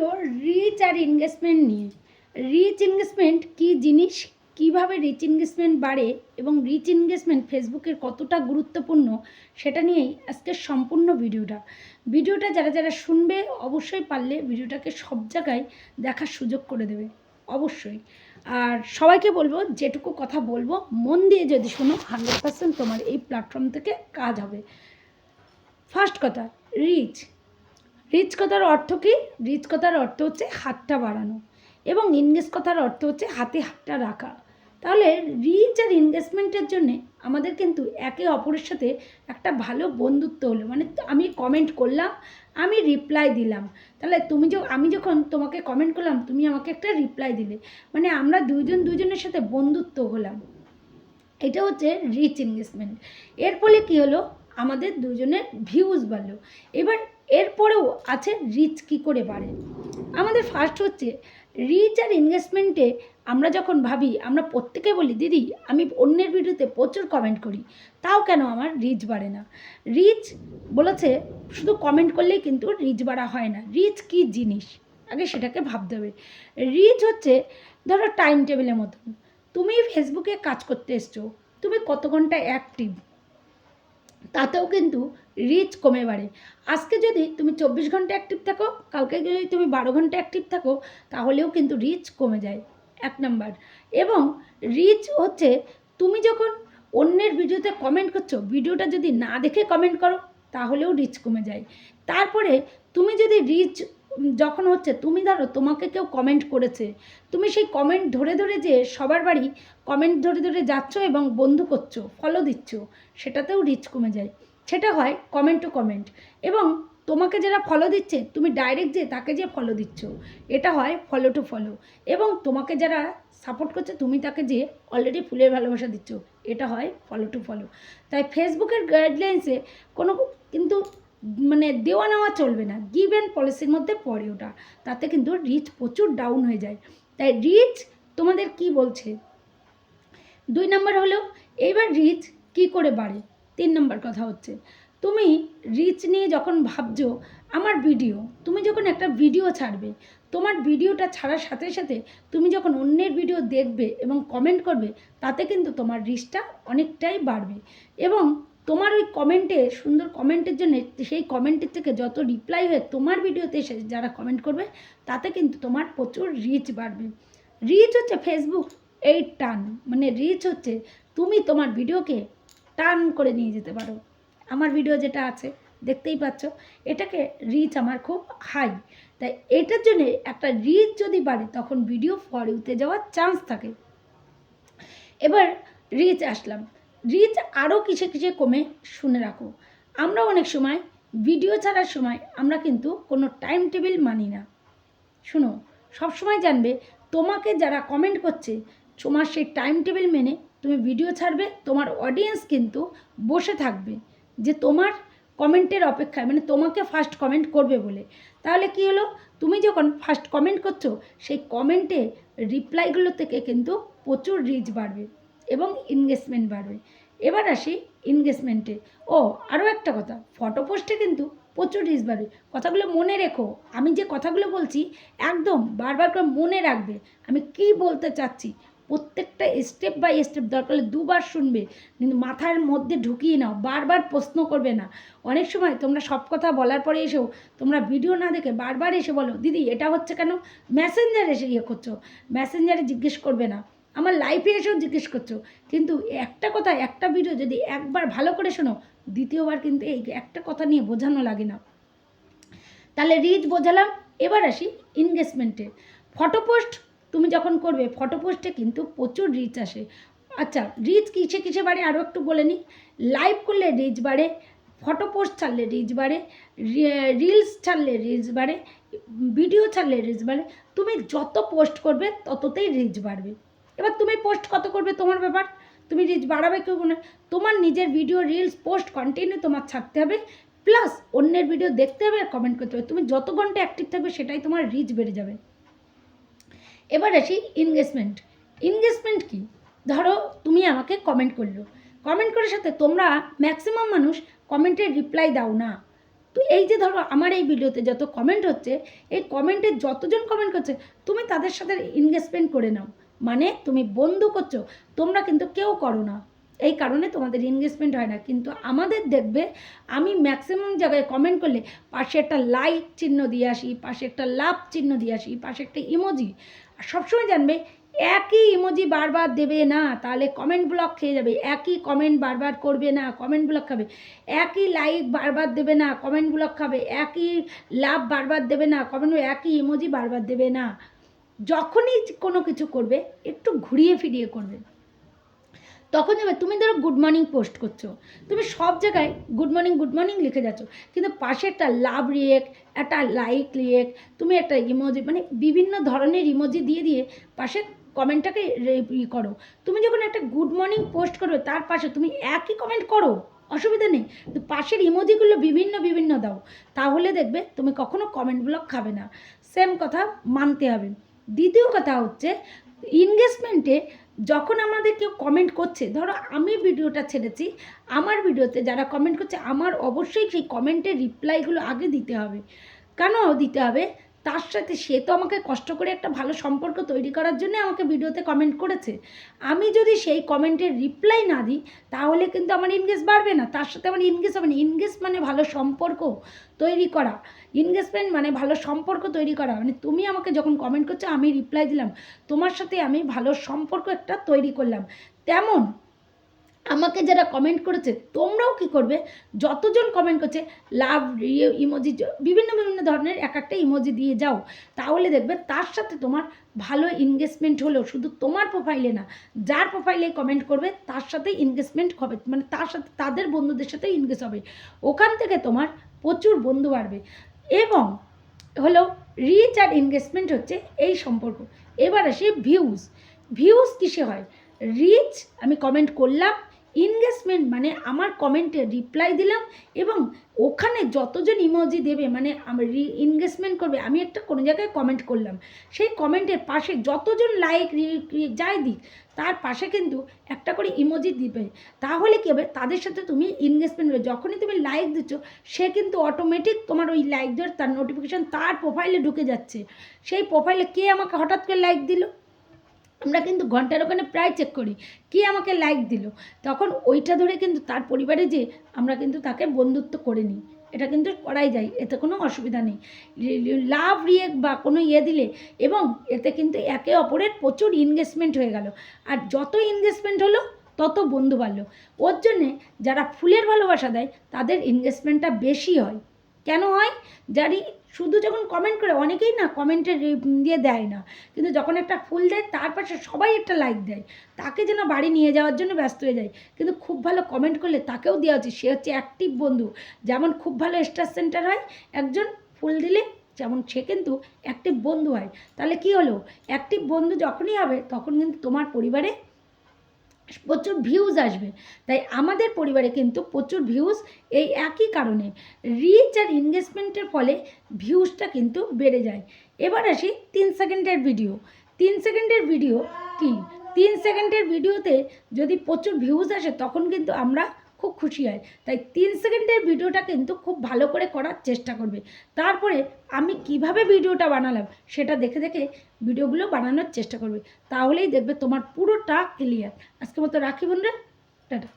বলব রিচ আর ইনভেস্টমেন্ট নিয়ে। রিচ ইনভেস্টমেন্ট কী জিনিস? কীভাবে রিচ ইনভেস্টমেন্ট বাড়ে? এবং রিচ ইনভেস্টমেন্ট ফেসবুকের কতটা গুরুত্বপূর্ণ? সেটা নিয়েই আজকের সম্পূর্ণ ভিডিওটা। ভিডিওটা যারা যারা শুনবে, অবশ্যই পারলে ভিডিওটাকে সব জায়গায় দেখার সুযোগ করে দেবে। অবশ্যই। আর সবাইকে বলব, যেটুকু কথা বলব, মন দিয়ে যদি শোনো হান্ড্রেড পার্সেন্ট তোমার এই প্ল্যাটফর্ম থেকে কাজ হবে। ফার্স্ট কথা রিচ রিচ কথার অর্থ কি? রিচ কথার অর্থ হচ্ছে হাতটা বাড়ানো এবং ইনভেস্ট কথার অর্থ হচ্ছে হাতে হাতটা রাখা। তাহলে রিচ আর ইনভেস্টমেন্টের জন্য আমাদের কিন্তু একে অপরের সাথে একটা ভালো বন্ধুত্ব হলো। মানে আমি কমেন্ট করলাম, আমি রিপ্লাই দিলাম। তাহলে তুমি যে আমি যখন তোমাকে কমেন্ট করলাম, তুমি আমাকে একটা রিপ্লাই দিলে। মানে আমরা দুইজন দুজনের সাথে বন্ধুত্ব হলাম। এটা হচ্ছে রিচ ইনভেস্টমেন্ট এর ফলে কী হলো? আমাদের দুজনের ভিউজ বাড়লো। এবার এরপরেও আছে রিচ কী করে বাড়ে? আমাদের ফার্স্ট হচ্ছে, রিচ আর ইনভেস্টমেন্টে আমরা যখন ভাবি, আমরা প্রত্যেকে বলি, দিদি, আমি অন্যের ভিডিওতে প্রচুর কমেন্ট করি, তাও কেন আমার রিচ বাড়ে না? রিচ বলেছে, শুধু কমেন্ট করলেই কিন্তু রিচ বাড়া হয় না। রিচ কী জিনিস? আগে সেটাকে ভাবতে হবে। রিচ হচ্ছে, ধরো টাইম টেবিলের মতন। তুমি ফেসবুকে কাজ করতে এসছো, তুমি কত ঘণ্টা অ্যাক্টিভ তাতেও কিন্তু রিচ কমে বাড়ে। আজকে যদি তুমি চব্বিশ ঘণ্টা অ্যাক্টিভ থাকো, কালকে যদি তুমি বারো ঘণ্টা অ্যাক্টিভ থাকো, তাহলেও কিন্তু রিচ কমে যায়। এক নাম্বার এবং রিচ হচ্ছে তুমি যখন অন্যের ভিডিওতে কমেন্ট করছ ভিডিওটা যদি না দেখে কমেন্ট করো, তাহলেও রিচ কমে যায়। তারপরে তুমি যদি রিচ যখন হচ্ছে, তুমি ধরো তোমাকে কেউ কমেন্ট করেছে, তুমি সেই কমেন্ট ধরে ধরে যে সবার বাড়ি কমেন্ট ধরে ধরে যাচ্ছ এবং বন্ধু করছ ফলো দিচ্ছ, সেটাতেও রিচ কমে যায়। সেটা হয় কমেন্ট টু কমেন্ট এবং তোমাকে যারা ফলো দিচ্ছে, তুমি ডাইরেক্ট যে তাকে যে ফলো দিচ্ছ, এটা হয় ফলো টু ফলো এবং তোমাকে যারা সাপোর্ট করছে, তুমি তাকে যে অলরেডি ফুলের ভালোবাসা দিচ্ছ, এটা হয় ফলো টু ফলো তাই ফেসবুকের গাইডলাইন্সে কোনো কিন্তু মানে দেওয়া নেওয়া চলবে না। গিভ অ্যান্ড পলিসির মধ্যে পড়ে ওটা। তাতে কিন্তু রিচ প্রচুর ডাউন হয়ে যায়। তাই রিচ তোমাদের কি বলছে? দুই নম্বর হলো এইবার রিচ কি করে বাড়ে? তিন নম্বর কথা হচ্ছে। তুমি রিচ নিয়ে যখন ভাবছ, আমার ভিডিও তুমি যখন একটা ভিডিও ছাড়বে, তোমার ভিডিওটা ছাড়ার সাথে সাথে তুমি যখন অন্যের ভিডিও দেখবে এবং কমেন্ট করবে, তাতে কিন্তু তোমার রিচটা অনেকটাই বাড়বে। এবং তোমার ওই কমেন্টে, সুন্দর কমেন্টের জন্য, সেই কমেন্টের থেকে যত রিপ্লাই হয়ে, তোমার ভিডিওতে এসে যারা কমেন্ট করবে, তাতে কিন্তু তোমার প্রচুর রিচ বাড়বে। রিচ হচ্ছে ফেসবুক এই টান মানে রিচ হচ্ছে তুমি তোমার ভিডিওকে টান করে নিয়ে যেতে পারো। আমার ভিডিও যেটা আছে, দেখতেই পাচ্ছ, এটাকে রিচ আমার খুব হাই তাই এটার জন্য একটা রিচ যদি বাড়ে, তখন ভিডিও ফর ইউতে যাওয়ার চান্স থাকে। এবার রিচ আসলাম। রিচ আরও কিসে কিসে কমে শুনে রাখো। আমরা অনেক সময় ভিডিও ছাড়ার সময় আমরা কিন্তু কোনো টাইম টেবিল মানি না। শুনো সবসময় জানবে তোমাকে যারা কমেন্ট করছে, তোমার সেই টাইম টেবিল মেনে তুমি ভিডিও ছাড়বে, তোমার অডিয়েন্স কিন্তু বসে থাকবে যে তোমার কমেন্টের অপেক্ষায় মানে তোমাকে ফার্স্ট কমেন্ট করবে বলে। তাহলে কি হলো? তুমি যখন ফার্স্ট কমেন্ট করছ, সেই কমেন্টে রিপ্লাইগুলো থেকে কিন্তু প্রচুর রিচ বাড়বে। এবং ইনভেস্টমেন্ট বাড়বে। এবার আসি ইনভেস্টমেন্টে ও আরও একটা কথা ফটো পোস্টে কিন্তু প্রচুর রিচ বাড়বে। কথাগুলো মনে রেখো, আমি যে কথাগুলো বলছি একদম বারবার করে মনে রাখবে। আমি কি বলতে চাচ্ছি? প্রত্যেকটা স্টেপ বাই স্টেপ দরকার হলে দুবার শুনবে, কিন্তু মাথার মধ্যে ঢুকিয়ে নাও, বারবার প্রশ্ন করবে না। অনেক সময় তোমরা সব কথা বলার পরে এসেও তোমরা ভিডিও না দেখে বারবার এসে বলো, দিদি, এটা হচ্ছে কেন? মেসেঞ্জার এসে ইয়ে করছ মেসেঞ্জারে জিজ্ঞেস করবে না। আমার লাইফে এসেও জিজ্ঞেস করছ। কিন্তু একটা কথা, একটা ভিডিও যদি একবার ভালো করে শোনো, দ্বিতীয়বার কিন্তু এই একটা কথা নিয়ে বোঝানো লাগে না। তাহলে রিচ বোঝালাম, এবার আসি ইনভেস্টমেন্টে ফটো পোস্ট তুমি যখন করবে ফটো পোস্টে কিন্তু প্রচুর রিচ আসে। আচ্ছা রিচ কিসে কিসে বাড়ে আরও একটু বলে নিই। লাইভ করলে রিচ বাড়ে ফটো পোস্ট ছাড়লে রিচ বাড়ে রিলস ছাড়লে রিচ বাড়ে ভিডিও ছাড়লে রিচ বাড়ে। তুমি যত পোস্ট করবে, তততেই রিচ বাড়বে। এবার তুমি পোস্ট কত করবে তোমার ব্যাপার? তুমি রিচ বাড়াবে কেউ না। তোমার নিজের ভিডিও রিলস পোস্ট কন্টিনিউ তোমার ছাড়তে হবে। প্লাস অন্যের ভিডিও দেখতে হবে আর কমেন্ট করতে হবে। তুমি যত ঘণ্টা অ্যাক্টিভ থাকবে সেটাই তোমার রিচ বেড়ে যাবে। এবার আসি ইনভেস্টমেন্ট ইনভেস্টমেন্ট কি? ধরো তুমি আমাকে কমেন্ট করল। কমেন্ট করার সাথে তোমরা ম্যাক্সিমাম মানুষ কমেন্টের রিপ্লাই দাও না। তো এই যে ধরো আমার এই ভিডিওতে যত কমেন্ট হচ্ছে, এই কমেন্টে যতজন কমেন্ট করছে, তুমি তাদের সাথে ইনভেস্টমেন্ট করে নাও। মানে তুমি বন্ধু করছ তোমরা কিন্তু কেউ করো না। এই কারণে তোমাদের ইনভেস্টমেন্ট হয় না। কিন্তু আমাদের দেখবে, আমি ম্যাক্সিমাম জায়গায় কমেন্ট করলে পাশে একটা লাইক চিহ্ন দিয়ে আসি, পাশে একটা লাভ চিহ্ন দিয়ে আসি, পাশে একটা ইমোজি সবসময় জানবে, একই ইমোজি বারবার দেবে না, তাহলে কমেন্ট ব্লক খেয়ে যাবে। একই কমেন্ট বারবার করবে না কমেন্ট ব্লক খাবে। একই লাইক বারবার দেবে না কমেন্ট ব্লক খাবে। একই লাভ বারবার দেবে না কমেন্ট একই ইমোজি বারবার দেবে না। যখনই কোনো কিছু করবে, একটু ঘুরিয়ে ফিরিয়ে করবে। তখন যাবে তুমি ধরো গুড মর্নিং পোস্ট করছ। তুমি সব জায়গায় গুড মর্নিং গুড মর্নিং লিখে যাচ্ছ। কিন্তু পাশে একটা লাভ রিয়েক একটা লাইক রিয়েক তুমি একটা ইমোজি মানে বিভিন্ন ধরনের ইমোজি দিয়ে দিয়ে পাশে কমেন্টটাকে ই করো। তুমি যখন একটা গুড মর্নিং পোস্ট করবে, তার পাশে তুমি একই কমেন্ট করো, অসুবিধা নেই। তো পাশের ইমোজিগুলো বিভিন্ন বিভিন্ন দাও। তাহলে দেখবে তুমি কখনো কমেন্ট ব্লক খাবে না। সেম কথা মানতে হবে। দ্বিতীয় কথা হচ্ছে ইনগেজমেন্টে যখন আমাদের কেউ কমেন্ট করছে, ধরো আমি ভিডিওটা ছেড়েছি, আমার ভিডিওতে যারা কমেন্ট করছে, আমার অবশ্যই সেই কমেন্টের রিপ্লাইগুলো আগে দিতে হবে। কেন দিতে হবে? তার সাথে সে তো আমাকে কষ্ট করে একটা ভালো সম্পর্ক তৈরি করার জন্য আমাকে ভিডিওতে কমেন্ট করেছে। আমি যদি সেই কমেন্টের রিপ্লাই না দিই, তাহলে কিন্তু আমার ইনগেজ বাড়বে না। তার সাথে আমার ইনগেজ হবে না। ইনগেজ মানে ভালো সম্পর্ক তৈরি করা। ইনগেজমেন্ট মানে ভালো সম্পর্ক তৈরি করা। মানে তুমি আমাকে যখন কমেন্ট করছ, আমি রিপ্লাই দিলাম। তোমার সাথে আমি ভালো সম্পর্ক একটা তৈরি করলাম। তেমন আমাকে যারা কমেন্ট করেছে, তোমরাও কি করবে? যতজন কমেন্ট করছে লাভ ইমোজি বিভিন্ন বিভিন্ন ধরনের এক একটা ইমোজি দিয়ে যাও। তাহলে দেখবে তার সাথে তোমার ভালো এনগেজমেন্ট হলেও, শুধু তোমার প্রোফাইলে না, যার প্রোফাইলে কমেন্ট করবে, তার সাথে এনগেজমেন্ট হবে মানে তার সাথে, তাদের বন্ধুদের সাথে এনগেজ হবে। ওখান থেকে তোমার প্রচুর বন্ধু বাড়বে। এবং হলো রিচ আর এনগেজমেন্ট হচ্ছে এই সম্পর্ক। এবার আসি ভিউজ ভিউজ কিসে হয়? রিচ আমি কমেন্ট করলাম ইনগেজমেন্ট মানে আমার কমেন্টে রিপ্লাই দিলাম এবং ওখানে যতজন ইমোজি দেবে মানে আমার রি ইনগেজমেন্ট করবে, আমি একটা কোনো জায়গায় কমেন্ট করলাম। সেই কমেন্টের পাশে যতজন লাইক যাই দিক, তার পাশে কিন্তু একটা করে ইমোজি দিবে। তাহলে কী হবে? তাদের সাথে তুমি ইনগেজমেন্ট হবে যখনই তুমি লাইক দিচ্ছ, সে কিন্তু অটোমেটিক তোমার ওই লাইক দেওয়ার তার নোটিফিকেশান তার প্রোফাইলে ঢুকে যাচ্ছে। সেই প্রোফাইলে কে আমাকে হঠাৎ করে লাইক দিল? আমরা কিন্তু ঘণ্টার ওখানে প্রায় চেক করি। কে আমাকে লাইক দিল? তখন ওইটা ধরে কিন্তু তার পরিবারে যে আমরা কিন্তু তাকে বন্ধুত্ব করে নিই। এটা কিন্তু করাই যায়, এতে কোনো অসুবিধা নেই। লাভ রিয়েক বা কোনো ইয়ে দিলে এবং এতে কিন্তু একে অপরের প্রচুর ইনভেস্টমেন্ট হয়ে গেল। আর যত ইনভেস্টমেন্ট হলো, তত বন্ধু বাড়লো। ওর জন্যে যারা ফুলের ভালোবাসা দেয়, তাদের ইনভেস্টমেন্টটা বেশি হয়। কেন হয়? যারই শুধু যখন কমেন্ট করে, অনেকেই না কমেন্টে দিয়ে দেয় না। কিন্তু যখন একটা ফুল দেয়, তার পাশে সবাই একটা লাইক দেয়। তাকে যেন বাড়ি নিয়ে যাওয়ার জন্য ব্যস্ত হয়ে যায়। কিন্তু খুব ভালো কমেন্ট করলে তাকেও দেওয়া উচিত। সে হচ্ছে অ্যাক্টিভ বন্ধু। যেমন খুব ভালো স্টার সেন্টার হয়, একজন ফুল দিলে যেমন সে কিন্তু অ্যাক্টিভ বন্ধু হয়। তাহলে কি হলো? অ্যাক্টিভ বন্ধু যখনই হবে, তখন কিন্তু তোমার পরিবারে প্রচুর ভিউজ আসবে। তাই আমাদের পরিবারে কিন্তু প্রচুর ভিউজ এই একই কারণে। রিচ আর এনগেজমেন্টের ফলে ভিউজটা কিন্তু বেড়ে যায়। এবার আসি তিন সেকেন্ডের ভিডিও তিন সেকেন্ডের ভিডিও কি? তিন সেকেন্ডের ভিডিওতে যদি প্রচুর ভিউজ আসে, তখন কিন্তু আমরা খুব খুশি হয়। তাই তিন সেকেন্ডের ভিডিওটা কিন্তু খুব ভালো করে করার চেষ্টা করবে। তারপরে আমি কীভাবে ভিডিওটা বানালাম সেটা দেখে দেখে ভিডিওগুলো বানানোর চেষ্টা করবে। তাহলেই দেখবে তোমার পুরোটা ক্লিয়ার আজকে মতো রাখি বন্ধুরা, টাটা।